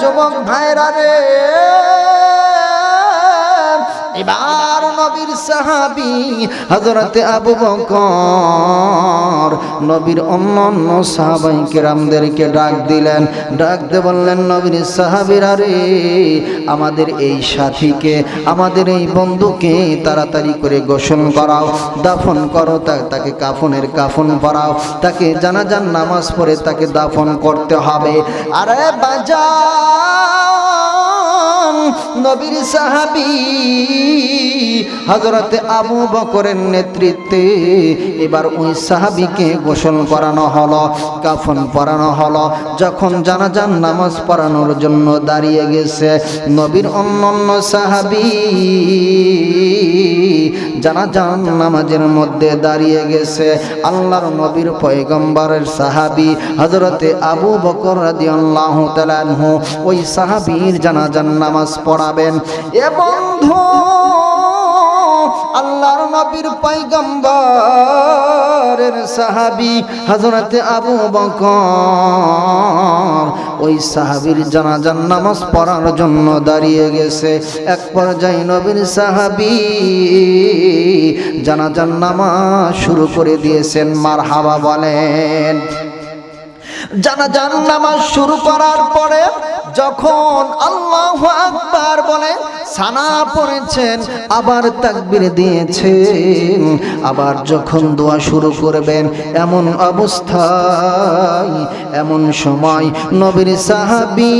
যুবক ভাইরা রে। এবার নবীর সাহাবি হজরতে আবু বকর নবীর অন্য অন্য সাহাবাই কেরামদেরকে ডাক দিলেন, ডাক দিয়ে বললেন, নবীর সাহাবিরা রে, আমাদের এই সাথীকে, আমাদের এই বন্ধুকে তাড়াতাড়ি করে গোসল করাও, দাফন করো তাকে কাফনের কাফন পরাও, তাকে জানাজান নামাজ পড়ে তাকে দাফন করতে হবে। আরে বাজান নবীর সাহাবি হজরতে আবু বকরের নেতৃত্বে এবার ওই সাহাবিকে গোসল করানো হলো, কাফন পরানো হলো। যখন জানাজান নামাজ পড়ানোর জন্য দাঁড়িয়ে গেছে, নবীর অন্য অন্য সাহাবি জানাজান নামাজের মধ্যে দাঁড়িয়ে গেছে। আল্লাহর নবীর পয়গম্বরের সাহাবি হজরতে আবু বকর রাদিয়াল্লাহু আল্লাহ ওই জানা জানাজান নামাজ পড়াবেন। এ বন্ধু, আল্লাহর নবীর পয়গম্বরের সাহাবি হজরতে আবু বকর, ওই সাহাবীর জানাজান নামাজ পড়ার জন্য দাঁড়িয়ে গেছে। এক পর্যায়ে নবীর সাহাবি জানাজান নামাজ শুরু করে দিয়েছেন মার হাবা বলেন। জানাজান নামাজ শুরু করার পরে যখন আল্লাহ আকবার বলে সানা পড়েছেন, আবার তাকবির দিয়েছেন। আবার যখন দোয়া শুরু করবেন, এমন অবস্থায়, এমন সময় নবীর সাহাবী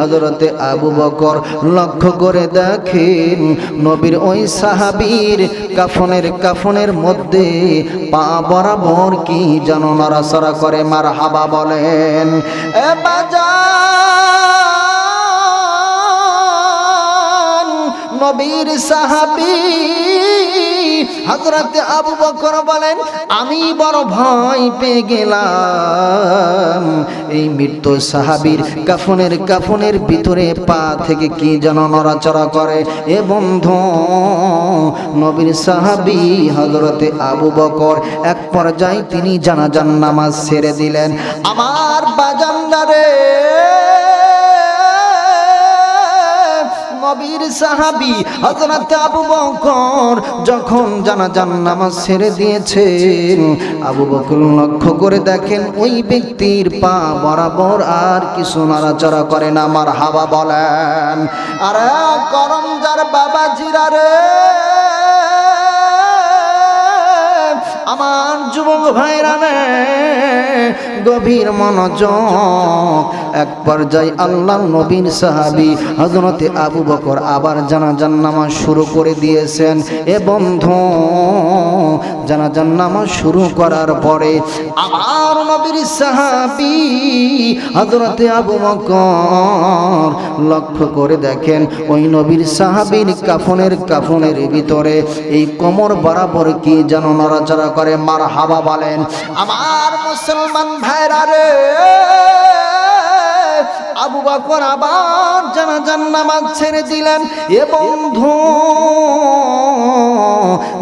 হজরতে আবু বকর লক্ষ্য করে দেখেন, নবীর ওই সাহাবীর কাফনের কাফনের মধ্যে পা বরাবর কি যেন নড়াচড়া করে মার হাবা বলেন, এ বাজান নবীর সাহাবি হজরতে আবু বকর বলেন, আমি বড় ভয় পেয়ে গেলাম। এই মৃত্যু সাহাবীর কাফনের কাফনের ভিতরে পা থেকে কি যেন নড়াচড়া করে? এ বন্ধু, নবীর সাহাবি হজরতে আবু বকর এক পর্যায়ে তিনি জানাজান নামাজ ছেড়ে দিলেন। আমার বাজান্দারে নবীর সাহাবি হযরত আবু বকর যখন জানাজান নামাজ ছেড়ে দিয়েছেন, আবু বকর লক্ষ্য করে দেখেন ওই ব্যক্তির পা বরাবর আর কিছু নাড়াচাড়া করে না। আমার হাওয়া বলেন, আরে করম যার বাবা রে। আমার যুবক ভাইরা গভীর মনোযোগ। এক পর্যায়ে আল্লাহ নবীন সাহাবি হজরতে আবু বকর আবার জানাজান নামাজ শুরু করে দিয়েছেন। এ বন্ধু জানাজান নামাজ শুরু করার পরে আমার নবীর সাহাবি হজরতে আবু বকর লক্ষ্য করে দেখেন, ওই নবীর সাহাবীর কাফনের কাফনের ভিতরে এই কোমর বরাবর কি যেন নড়াচড়া করে মার হাবা বলেন, আমার মুসলমান ভাইরা রে, আবু বকর আবার জানাজান নামাজ ছেড়ে দিলেন। এ বন্ধু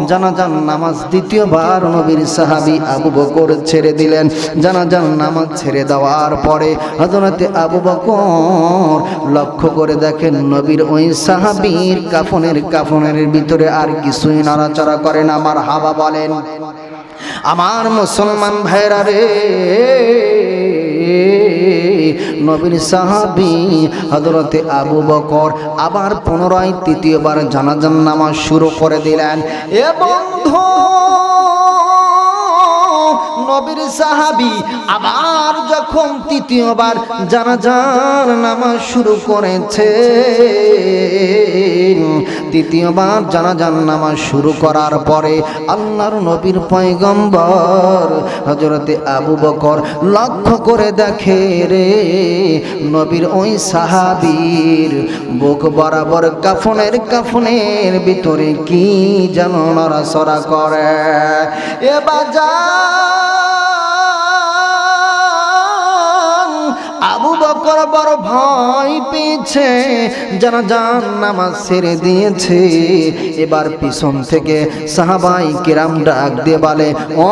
জানাজান নামাজ দ্বিতীয়বার নবীর সাহাবী আবু বকর ছেড়ে দিলেন। জানাজান নামাজ ছেড়ে দেওয়ার পরে হযরতে আবু বকর লক্ষ্য করে দেখেন নবীর ওই সাহাবীর কাফনের কাফনের ভিতরে আর কিছুই নাড়াচাড়া করে না। আমার হাবা বলেন আমার মুসলমান ভাইরা রে, নবীর সাহাবি হজরতে আবু বকর আবার পুনরায় তৃতীয়বার জানাজান নামাজ শুরু করে দিলেন। এ বন্ধু নবীর সাহাবি আবার যখন তৃতীয়বার জানাজান নামাজ শুরু করেছে তৃতীয়বার জানাজান নামাজ শুরু করার পরে আল্লাহর নবীর পয়গম্বর হজরতে আবু বকর লক্ষ্য করে দেখে রে, নবীর ওই সাহাবীর বুক বরাবর কাফনের কাফনের ভিতরে কি যেন নড়াচড়া করে। এ বাজার বকর বড় ভয় পেয়েছে, জানাজান নামাজ ছেড়ে দিয়েছে। এবার পিছন থেকে সাহাবাই কিরাম ডাক দিয়ে বলে, ও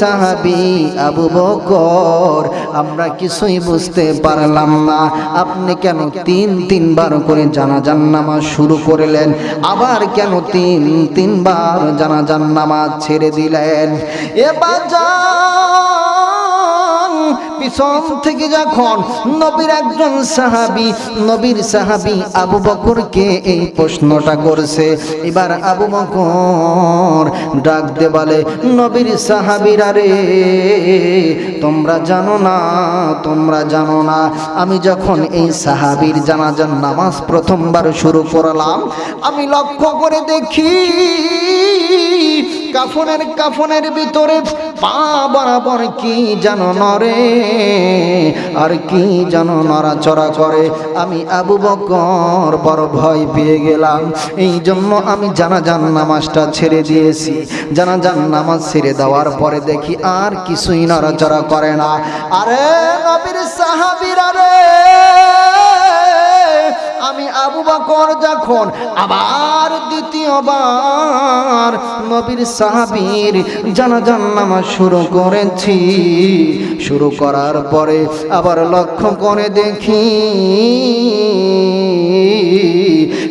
সাহাবি আবু বকর, আমরা কিছুই বুঝতে পারলাম না। আপনি কেন তিন, তিনবার করে জানাজান নামাজ শুরু করলেন? আবার কেন তিন, তিনবার জানাজান নামাজ ছেড়ে দিলেন? এবার পিছন থেকে যখন নবীর একজন সাহাবি, নবীর সাহাবি আবু বকরকে এই প্রশ্নটা করছে, এবার আবু বকর ডাক দে বলে, নবীর সাহাবিরা রে, তোমরা জানো না, তোমরা জানো না, আমি যখন এই সাহাবির জানাজান নামাজ প্রথমবার শুরু করলাম, আমি লক্ষ্য করে দেখি কাফনের কাফনের ভিতরে পা বরাবর কি যেন নরে আর কি যেন নড়াচড়া করে? আমি আবু বকর বড় ভয় পেয়ে গেলাম। এই জন্য আমি জানাজান নামাজটা ছেড়ে দিয়েছি। জানাজান নামাজ ছেড়ে দেওয়ার পরে দেখি আর কিছুই নড়াচড়া করে না। আরে নবীর সাহাবিরা রে! আমি আবু বকর যখন আবার দ্বিতীয়বার নবীর সাহাবীর জানাজান নামাজ শুরু করেছি, শুরু করার পরে আবার লক্ষ্য করে দেখি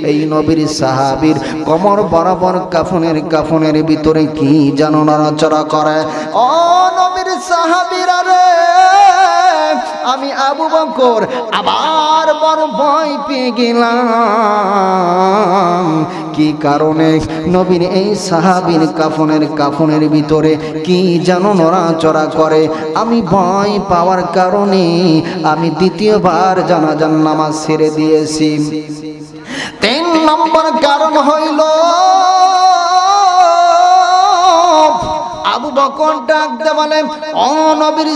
এই নবীর সাহাবীর কমর বরাবর কাফনের কাফনের ভিতরে কি যেন নড়াচড়া করে। ও নবীর সাহাবীরা রে! আমি আবু বকর, আবার বড় ভয় পেয়ে গেলাম। কি কারণে? নবীর এই সাহাবীর কাফনের কাফনের ভিতরে কি যেন নড়াচড়া করে? আমি ভয় পাওয়ার কারণে আমি দ্বিতীয়বার জানাজান নামাজ ছেড়ে দিয়েছি। তিন নম্বর কারণ হইল বকর ডাক দে বলে ও নবীর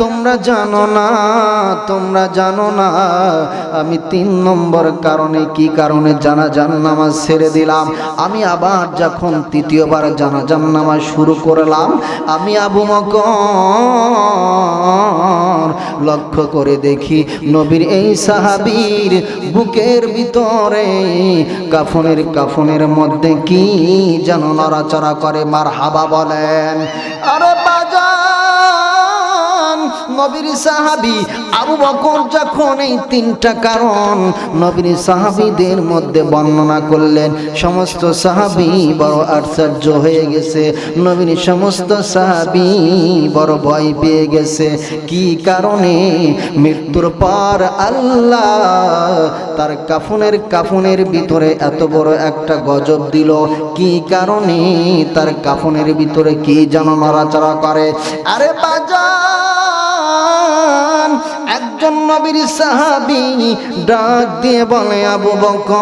তোমরা জানো না, তোমরা জানো না, আমি তিন নম্বর কারণে কি কারণে জানাজান নামাজ ছেড়ে দিলাম? আমি আবার যখন তৃতীয়বার জানাজান নামাজ শুরু করলাম, আমি আবু বকর লক্ষ্য করে দেখি নবীর এই সাহাবীর বুকের ভিতরে কাফনের কাফনের মধ্যে কি যেন নড়াচড়া করে মার হাবা বলেন আরে বাজান নবীর সাহাবি আবু বকর যখন এই তিনটা কারণ নবীর সাহাবিদের মধ্যে বর্ণনা করলেন, সমস্ত সাহাবি বড় আশ্চর্য হয়ে গেছে। নবীর সমস্ত সাহাবি বড় ভয় পেয়ে গেছে। কি কারণে? মৃত্যুর পর আল্লাহ তার কাফনের কাফনের ভিতরে এত বড় একটা গজব দিল। কি কারণে? তার কাফনের ভিতরে কি যেন নড়াচড়া করে? আরে বাজান! একজন নবীর সাহাবি ডাক দিয়ে বলে, আবু বকর,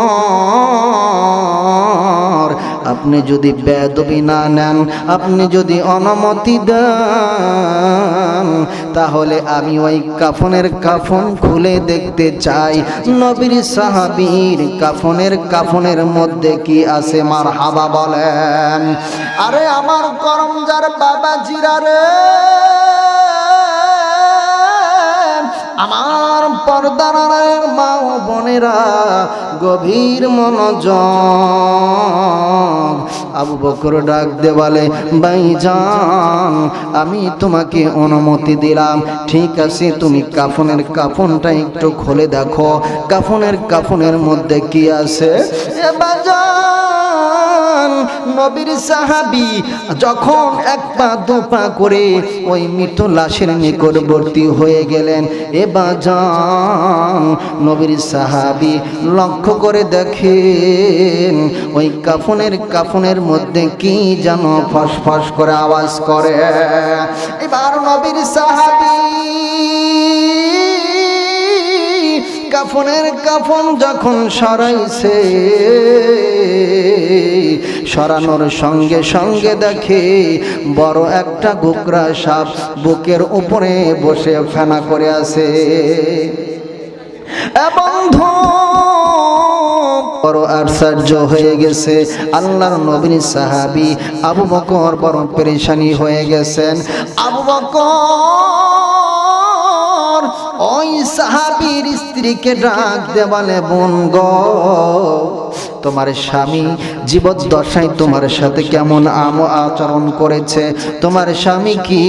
আপনি যদি বেদবি না নেন, আপনি যদি অনুমতি দেন, তাহলে আমি ওই কাফনের কাফন খুলে দেখতে চাই। নবীর সাহাবীর কাফনের কাফনের মধ্যে কি আছে মার হাবা বলেন। আরে আমার করমজার বাবা জিরা রে। আমার পর্দার মা বোনেরা গভীর মনোযোগ আবু বকর ডাক দেওয়ালে ভাইজান, আমি তোমাকে অনুমতি দিলাম। ঠিক আছে, তুমি কাফনের কাফনটা একটু খুলে দেখো। কাফনের কাফনের মধ্যে কি আছে? এ বাজান নবীর সাহাবি যখন এক পা, দু পা করে ওই মৃত লাশের নিকটবর্তী হয়ে গেলেন। এ বাজান নবীর সাহাবি লক্ষ্য করে দেখেন, ওই কাফনের কাফনের মধ্যে কি যেন ফস ফস করে আওয়াজ করে। এবার নবীর সাহাবি কাফনের কাফন যখন সরাইছে, সরানোর সঙ্গে সঙ্গে দেখে বড় একটা গোকরা সাপ বুকের উপরে বসে ফেনা করে আছে। বন্ধু হয়ে গেছে। আল্লাহর নবীন সাহাবি আবু বকর বড় পেরেশানি হয়ে গেছেন। আবু বকর ও স্ত্রীকে ডাক দেওয়ালে বোন গ, তোমার স্বামী জীবদ্দশায় তোমার সাথে কেমন আম আচরণ করেছে? তোমার স্বামী কি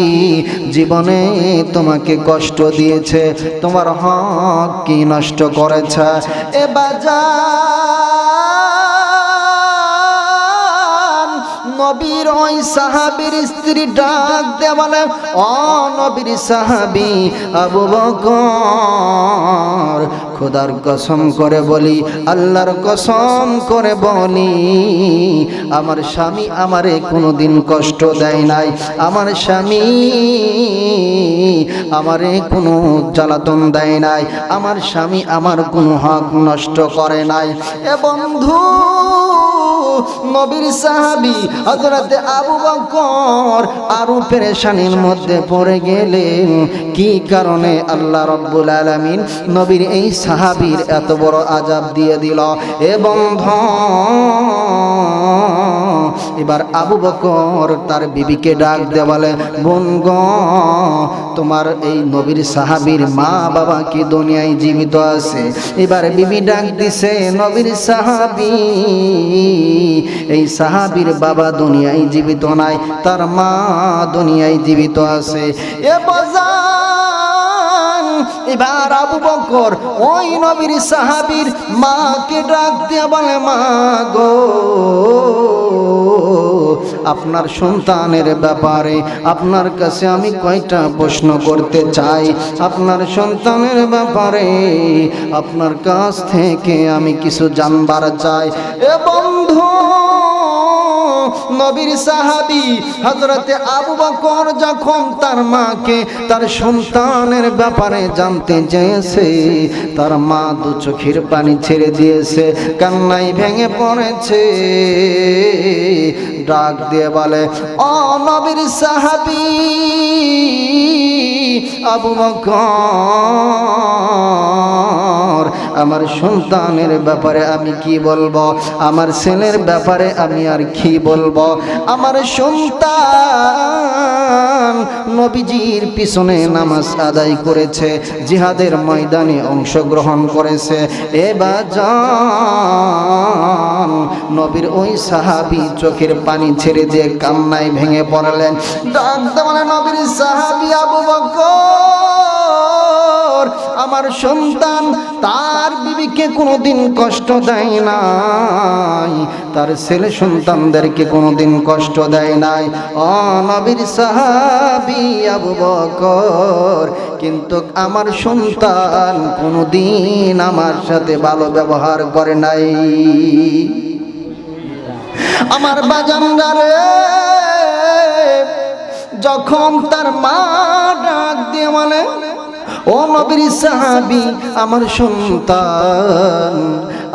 জীবনে তোমাকে কষ্ট দিয়েছে? তোমার হক কি নষ্ট করেছে? এ বাজার নবীর ওই সাহাবীর স্ত্রী ডাক দেওয়ালে ও নবীর সাহাবী আবু বকর। খোদার কসম করে বলি, আল্লাহর কসম করে বলি, আমার স্বামী আমারে কোনোদিন কষ্ট দেয় নাই। আমার স্বামী আমারে কোনো জ্বালাতন দেয় নাই। আমার স্বামী আমার কোনো হক নষ্ট করে নাই। এ বন্ধু নবীর সাহাবি হজরতে আবু বকর আরও পেরেশানির মধ্যে পড়ে গেলেন। কি কারণে? আল্লাহ রব্বুল আলমিন নবীর এই সাহাবির এত বড় আজাব দিয়ে দিল। এবং বন্ধ এবার আবু বকর তার বিবিকে ডাক দেওয়ালে বোন গ, তোমার এই নবীর সাহাবীর মা বাবা কি দুনিয়ায় জীবিত আছে? এবার বিবি ডাক দিছে, নবীর সাহাবী, এই সাহাবীর বাবা দুনিয়ায় জীবিত নাই, তার মা দুনিয়ায় জীবিত আছে। এ এবার আবু বকর ওই নবীর সাহাবীর মাকে ডাক দিয়ে বলে, মা গো আপনার সন্তানের ব্যাপারে, আপনার কাছে আমি কয়টা প্রশ্ন করতে চাই? আপনার সন্তানের ব্যাপারে, আপনার কাছ থেকে আমি কিছু জানবার চাই। এ বন্ধু, নবীর সাহাবি হজরতে আবু বকর যখন তার মাকে, তার সন্তানের ব্যাপারে জানতে চেয়েছে, তার মা দু চোখের পানি ছেড়ে দিয়েছে কান্নাই ভেঙে পড়েছে। ডাক দিয়ে বলে ও নবীর সাহাবি আবু বকর। আমার সন্তানের ব্যাপারে আমি কি বলব? আমার ছেলের ব্যাপারে আমি আর কি বলব? আমার সন্তান নবীজির পিছনে নামাজ আদায় করেছে, জিহাদের ময়দানে অংশগ্রহণ করেছে। এবার যান নবীর ওই সাহাবি চোখের পানি ছেড়ে দিয়ে কান্নায় ভেঙে পড়লেন। নবীর সাহাবি আবু বকর। আমার সন্তান, তার বিবিকে কোনোদিন কষ্ট দেয় নাই। তার ছেলে সন্তানদেরকে কোনোদিন কষ্ট দেয় নাই। ও নবীর সাহাবি আবু বকর, কিন্তু আমার সন্তান কোনোদিন আমার সাথে ভালো ব্যবহার করে নাই। আমার বাজানদারে যখন তার মা ডাক দিয়ে মানে ও নবীর সাহাবি আমার সন্তান।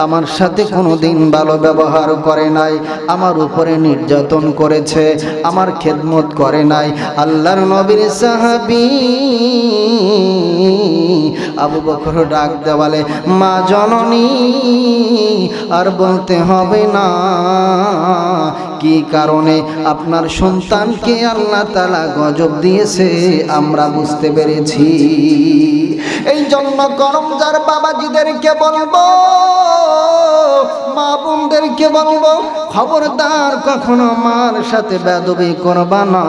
আমার সাথে কোনোদিন ভালো ব্যবহার করে নাই, আমার উপরে নির্যাতন করেছে, আমার খেদমত করে নাই। আল্লাহর নবীর সাহাবি আবু বকর ডাক দেওয়ালে, মা জননী, আর বলতে হবে না, কি কারণে আপনার সন্তানকে আল্লাহ তালা গজব দিয়েছে, আমরা বুঝতে পেরেছি। এই জন্য করমজার বাবাজিদেরকে বলব মা বোনদেরকে বলব, খবরদার কখনো মার সাথে বেদবি করবা না,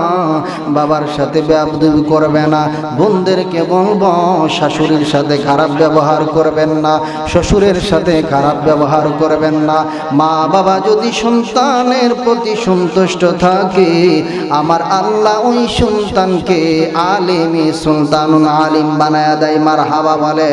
বাবার সাথে বেদবি করবে না। বোনদেরকে বলব, শাশুড়ির সাথে খারাপ ব্যবহার করবেন না, শ্বশুরের সাথে খারাপ ব্যবহার করবেন না। মা বাবা যদি সন্তানের প্রতি সন্তুষ্ট থাকে, আমার আল্লাহ ওই সন্তানকে আলিমি সুলতানুন আলিম বানায়া দেয় মার হাবা বলে।